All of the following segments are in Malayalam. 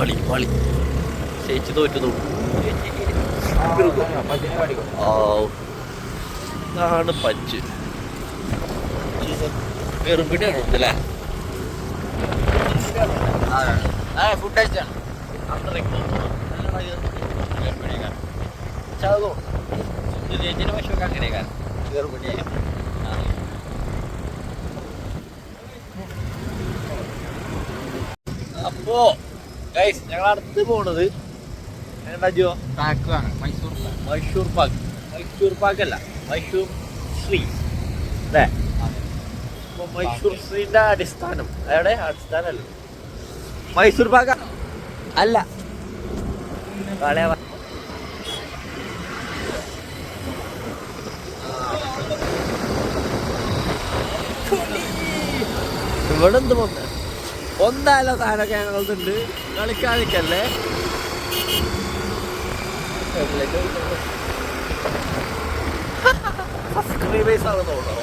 വളി വളി. ചേച്ചി തോറ്റു ഇതാണ് പഞ്ച്. വെറുപിടിയാണോ ഇതല്ലേ ഫുഡ് കഴിച്ചാണ് ചാകോ അപ്പോ ഗൈസ് ഞങ്ങൾ അടുത്ത് പോണത് പാക്കാണ് മൈസൂർ മൈസൂർ പാക്ക്. മൈസൂർ പാക്ക്. അല്ല മൈസൂർ ശ്രീ. അല്ലേ? അപ്പൊ മൈസൂർ ശ്രീന്റെ അടിസ്ഥാനം. അടിസ്ഥാനല്ല മൈസൂർ പാക്ക? അല്ല. ഇവിടെ എന്ത് പോന്നെ ഒന്നായാലും സാധനമൊക്കെ ഞങ്ങളുണ്ട് കളിക്കാതിക്കല്ലേ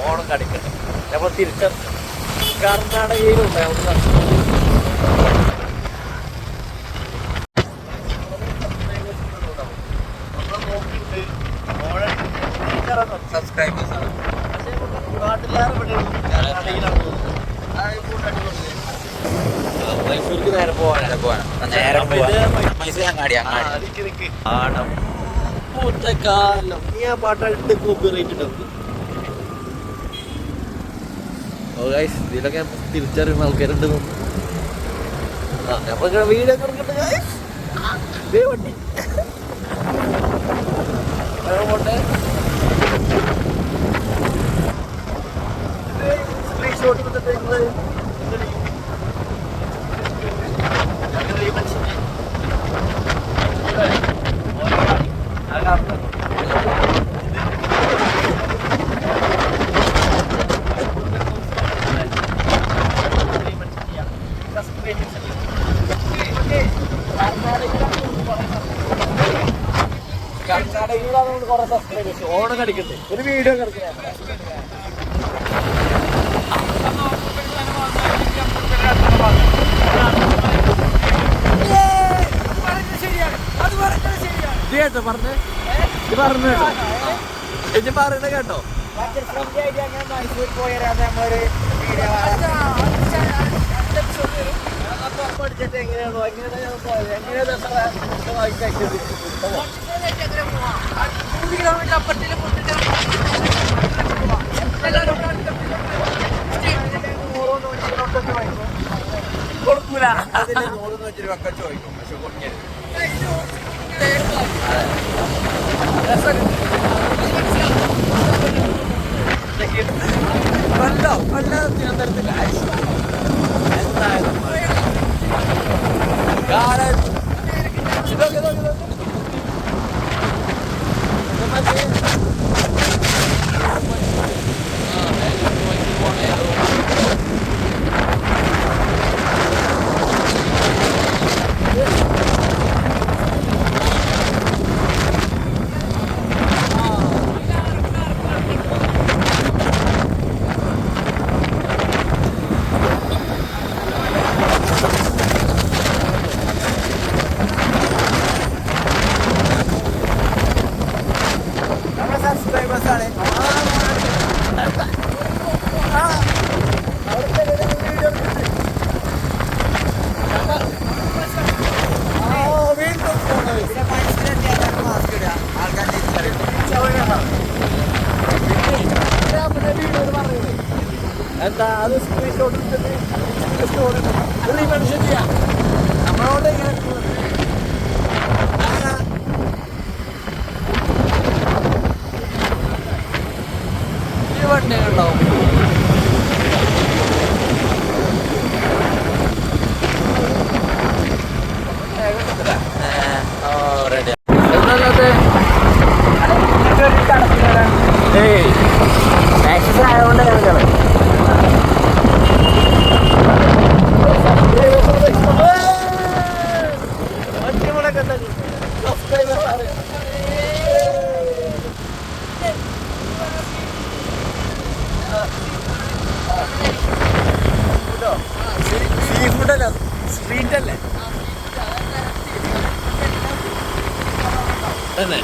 ഓണം കടിക്കട്ടെ നമ്മൾ തിരിച്ച കർണാടകയിലുണ്ടാവും ഇതിലൊക്കെ തിരിച്ചറിയുന്ന ആൾക്കാരുണ്ട്. ഗൈസ് ദേ വണ്ടി. പോട്ടെ? സ്ക്രീൻഷോട്ട് എടുത്തിട്ട് നിങ്ങൾ ഞങ്ങൾ ഈ മനുഷ്യനെ ഓണം കളിക്കട്ടെ ഒരു വീഡിയോ കിടക്കണേ ഇത് കേട്ടോ പറഞ്ഞേ? ഇത് പറഞ്ഞു. കേട്ടോ എനിക്ക് പറയുന്നത് കേട്ടോ. മൈസൂർ പോയാൽ നമ്മളൊരു വീഡിയോ കിലോമീറ്റർ അപ്പുറത്തേക്ക് കൊടുക്കൂല. അതിന് നൂറ് നൂറ്റി രൂപ ചോദിക്കും. പക്ഷെ കൊടുക്കരുത് കൊല്ലോ കൊല്ലോ തിരുവനന്തപുരത്തില്ല എന്തായാലും കാലം ഇതൊക്കെ ഇതൊക്കെ ഇതൊക്കെ ഇത് മറ്റേ ആ ബാംഗ്ലൂർ പോയിട്ട് പോണേ നമ്മുടെ സബ്സ്ക്രൈബേഴ്സ് ആണ് പിന്നെ മൈസൂരെത്തിയാൽ മാസ്ക് ഇടുക ആൾക്കാർ തിരിച്ചറിയും എന്താ അത് സ്ക്രീൻഷോട്ട് എടുത്തിട്ട് സ്റ്റോറി ഒരു മെൻഷൻ ചെയ്യാം. നമ്മളോട് ഇങ്ങനെ ആ. ഈ വണ്ടി ഉണ്ടാവും റെഡി എന്നല്ലാതെ ഏയ് ആക്സസ് ആയതുകൊണ്ട് ഞങ്ങൾ തന്നെ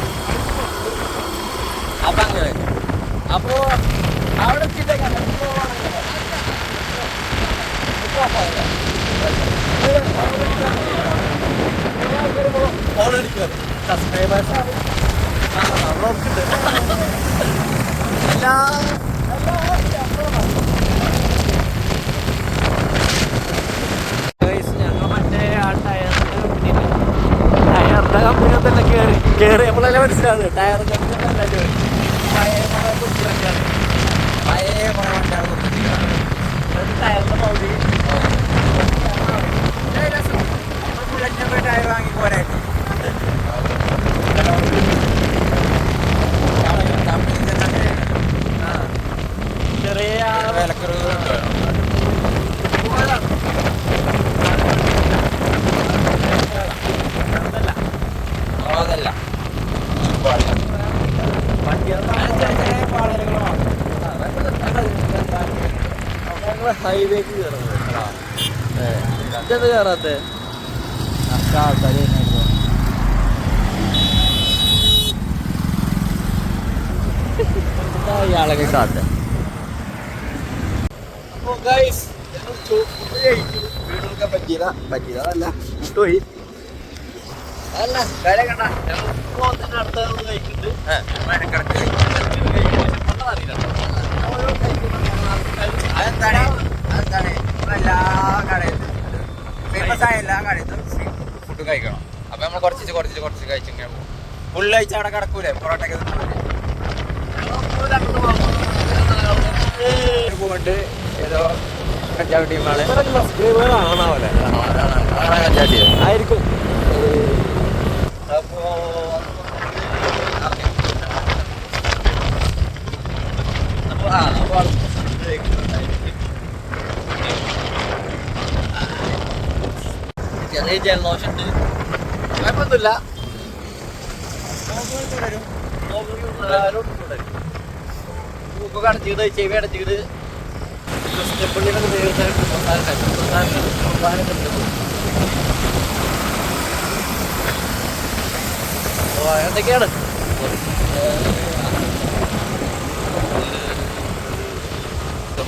അപ്പൊ അങ്ങനെ അപ്പോ അവിടെ എത്തിയിട്ടേക്കാണ്. ഇപ്പോ ആണെങ്കിൽ. ഇപ്പോ പോകാം. ഫോൺ അടിക്കുകയാണ്. Subscribers ആണ്. ആ, നമ്മളൊക്കെയുണ്ട്. എല്ലാ Guys, ഞങ്ങൾ മറ്റേ ആ ടയറിന്റെ മുന്നിൽ ടയറിന്റെ കമ്പനി തന്നെ കയറി നമ്മളെല്ലാം മനസ്സിലാവുന്നത് ടയർ കമ്പനി തന്നെ കയറി പഴയ ടയറിന്റെ പോയി ടയർ വാങ്ങി പോരെ. ഹൈവേക്ക് കയറുന്നത് ഇതെന്ത് കയറാത്തെ ഇയാളൊക്കെ കാത്ത. പറ്റിയതാ. പറ്റിയതല്ല അല്ല വില കണ്ട ഞങ്ങൾ അടുത്ത കഴിക്കുന്നുണ്ട്. മഴക്കിടക്ക് അതെന്താണ് അതെന്താണ്? അതെന്താണ്? എല്ലാ കടയിലും ഫേമസ് ആയ എല്ലാ കടയിലും ഫുഡ് കഴിക്കണം. അപ്പൊ നമ്മൾ കുറച്ച് കുറച്ച് കുറച്ച് കഴിച്ചിങ്ങനെ പോകും. ഫുള്ള് കഴിച്ച് അവിടെ കിടക്കൂലേ? പൊറോട്ടയൊക്കെ പോയിട്ട് ഏതോ കഞ്ചാവ് ടീമാണ് ആണാവല്ലേ ആയിരിക്കും അപ്പോ അപ്പൊ ആ അപ്പൊ ചെറിയ ജലദോഷമുണ്ട് കുഴപ്പമൊന്നുമില്ല കുഴപ്പമൊന്നുമില്ല മൂക്ക് കടച്ചിട്ട് ചെവി അടച്ചിട്ട് നേരിട്ടായിട്ട് എന്തൊക്കെയാണ്?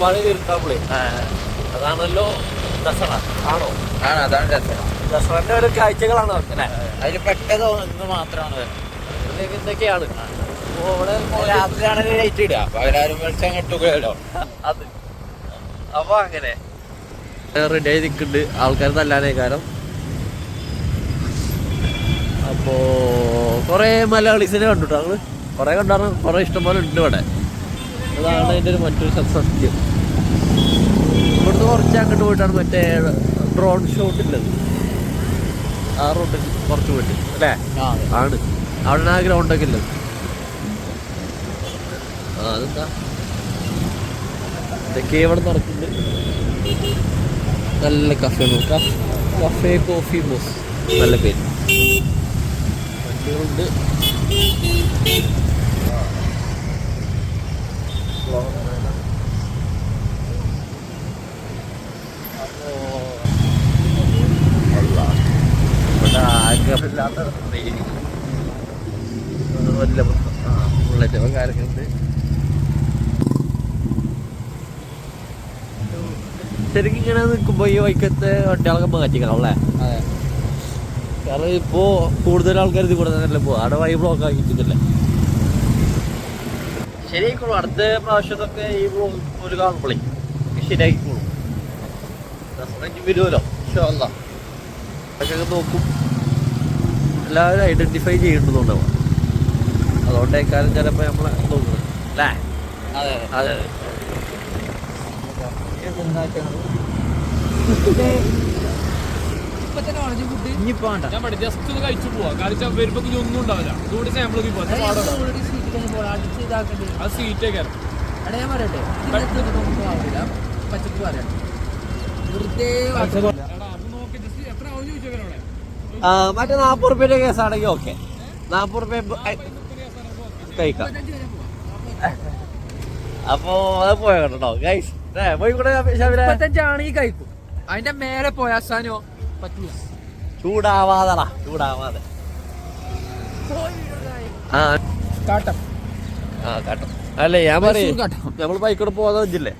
മഴ തീർക്കാമ്പളേ അതാണല്ലോ ദസറ. ആണോ? ആണ് അതാണ് ദസറ. ദസറന്റെ ഒരു കാഴ്ചകളാണ് അതിന് അതിൽ പെട്ടതോ എന്ന് മാത്രമാണ്. ഇതിലേക്ക് ലൈറ്റ് ഇടുക വെളിച്ചം കിട്ടുകയല്ലോ അത്. അപ്പൊ അങ്ങനെ. റെഡി ആയി നിൽക്കുന്നുണ്ട്. ആൾക്കാർ നല്ലാനേ കാരണം. അപ്പോ കൊറേ മലയാളീസിനെ കണ്ടുട്ടോ ഞങ്ങൾ കൊറേ കണ്ടാണ്. കൊറേ ഇഷ്ടംപോലെ ഉണ്ട് ഇവിടെ. അതാണ് അതിന്റെ ഒരു മറ്റൊരു സത്സത്യം സത്യം. ഇവിടുന്ന് കുറച്ച് അങ്ങോട്ട് പോയിട്ടാണ് മറ്റേ ഡ്രോൺ ഷോട്ട് ഉള്ളത് ആ റോട്ടിൽ കുറച്ച് പോയിട്ട്. അല്ലേ? ആണ്. അവിടെ ആ ഗ്രൗണ്ടൊക്കെ ഉള്ളത്. അതെന്താ? ഇതൊക്കെ ഇവിടെ നടക്കുന്നുണ്ട്. നല്ല കഫേ കഫേ കോഫി മോസ് നല്ല പേര്. വണ്ടികളുണ്ട്. ആഗ്രഹമില്ലാത്ത വല്ല ബുള്ളറ്റ് കാര്യമൊക്കെ ഉണ്ട് ശരിക്കും ഇങ്ങനെ നിൽക്കുമ്പോൾ ഈ വൈക്കത്തെ വണ്ടികളൊക്കെ മാറ്റിക്കണം അല്ലേ? കാരണം ഇപ്പോൾ കൂടുതൽ ആൾക്കാർ ഇത് കൂടെ തന്നെയല്ലേ പോകും അവിടെ വൈ ബ്ലോക്ക് ആക്കിയിട്ടില്ലേ ശരിയായിക്കോളൂ. അടുത്ത പ്രാവശ്യത്തൊക്കെ ഈ ബ്ലോക്ക് ഒരു കാണുമ്പോളേ ശരിയാക്കിക്കോളൂ വരുമല്ലോ പക്ഷേ അതൊക്കെ നോക്കും. എല്ലാവരും ഐഡന്റിഫൈ ചെയ്യേണ്ടതുണ്ടാവും. അതുകൊണ്ടേക്കാരും ചിലപ്പോൾ നമ്മളെ നോക്കുന്നത് അല്ലേ? അതെ അതെ. ഇനിയിപ്പോ വേണ്ട. ഞാൻ പറഞ്ഞു ജസ്റ്റ് ഒന്ന് കഴിച്ചു പോവാ. കാരണം വരുമ്പോ ഇനി ഒന്നും ഉണ്ടാവില്ല. സാമ്പിൾ നോക്കി പോവാ അത് സീറ്റേ കയറും ഞാൻ പറയട്ടെ. ഇതിനൊന്നും ആവില്ല പച്ചക്ക് പറയാം. വെറുതെ എടാ അത് നോക്കി. ജസ്റ്റ് എത്ര ആവും ആ, മറ്റേ നാപ്പത് റുപ്യന്റെ കേസാണെങ്കിൽ ഓക്കെ നാപ്പത് റുപ്യ കഴിക്കാം. അപ്പോ അത് പോയ കേട്ടോ ഗൈസ് കഴിക്കും അതിന്റെ മേലെ പോയാ സാനോ പറ്റൂല ചൂടാവാതടാ ചൂടാവാതെ. ആ. കാട്ടം. ആ കാട്ടോ. അല്ലേ ഞാൻ പറയും. നമ്മൾ ബൈക്കോടെ പോകുന്ന വെച്ചില്ലേ.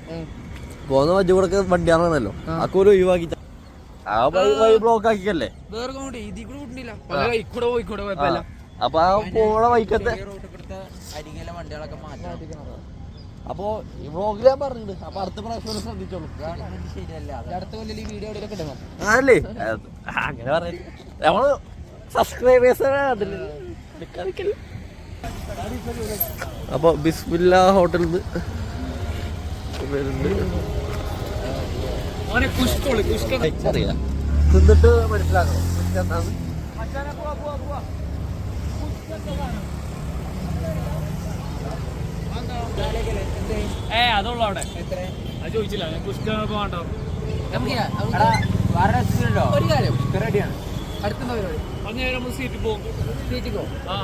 പോകുന്ന വജ്ജ് കൂടെ വണ്ടിയാണല്ലോ ആ. അക്കൂര് ഒഴിവാക്കി ആ ബ്ലോക്ക് കുഴപ്പമില്ല അപ്പൊ ആ പോണ വൈക്കത്തെ അരികിലെ വണ്ടികളൊക്കെ മാറ്റണം അപ്പൊ ഈ വ്ളോഗിൽ ഞാൻ പറഞ്ഞിട്ടുണ്ട്. അപ്പൊ അടുത്ത പ്രാവശ്യം ശ്രദ്ധിച്ചോളൂ. ശരിയല്ല അടുത്ത കൊല്ലം ഈ വീഡിയോ എവിടെയൊക്കെ ഇടണം ആണല്ലേ? അങ്ങനെ പറയല്ലേ നമ്മൾ സബ്സ്ക്രൈബേഴ്സ് അപ്പൊ ബിസ്മില്ല ഹോട്ടലിൽ നിന്ന് തിന്നിട്ട് മനസ്സിലാക്കണം. ഏ അതുള്ള അവിടെ. അത് ചോദിച്ചില്ല. ഞാൻ വേണ്ടോ വേറെ ഒരു കാര്യം. റെഡിയാണ്. പരിപാടി? നമ്മൾ പോകും. സീറ്റ് പോകും. ആ.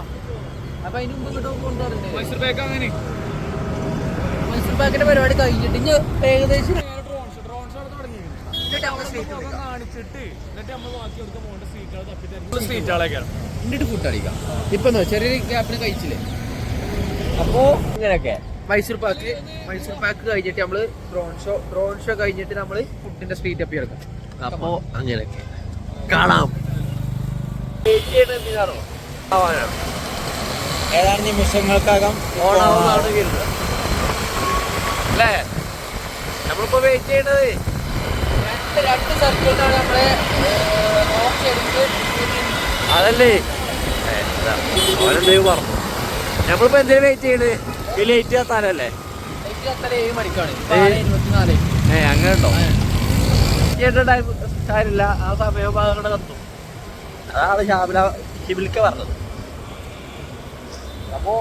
അപ്പൊ അതിന് മുമ്പ് ഇങ്ങോട്ട് കൊണ്ടുവരണ്ടേ? മൈസൂർ അങ്ങനെ. മൈസൂർ പാക്കിന്റെ പരിപാടി കഴിഞ്ഞിട്ട് ഇനി ഏകദേശം ഡ്രോൺസ് ഡ്രോൺസ് അവിടെ തുടങ്ങി എന്നിട്ട് ഫുഡ് അടിക്കാം. ഇപ്പൊ ചെറിയ ചെറിയൊരു ഗ്യാപ്പിന് കഴിച്ചില്ലേ? അപ്പോ ഇങ്ങനെയൊക്കെ. മൈസൂർ പാക്ക് മൈസൂർ പാക്ക് കഴിഞ്ഞിട്ട് നമ്മൾ ഡ്രോൺ ഷോ ഡ്രോൺ ഷോ കഴിഞ്ഞിട്ട് നമ്മൾ ഫുഡിന്റെ സ്ട്രീറ്റ് അപ്പ് എടുക്കും അപ്പോ അങ്ങനെയൊക്കെ. കാണാം. ഏതാനും നിമിഷങ്ങൾക്കകം ഓണാവുന്നതാണ് വരുന്നത് അല്ലേ? നമ്മളിപ്പോ വെയിറ്റ് ചെയ്യണത്. രണ്ട് രണ്ട് സർക്കിളിനാണ് നമ്മളെ അതല്ലേ? പറഞ്ഞു നമ്മളിപ്പോ എന്തിനു വെയിറ്റ് ചെയ്യണത് ഈ ലേറ്റ് എത്താനല്ലേ ഏ അങ്ങനെ ഉണ്ടോ കാര്യമില്ല. ആ സമയം കത്തും അതാണ് ഷാബില ഷിബിലിക്ക പറഞ്ഞത്. അപ്പോ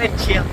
ലക്ഷ്യം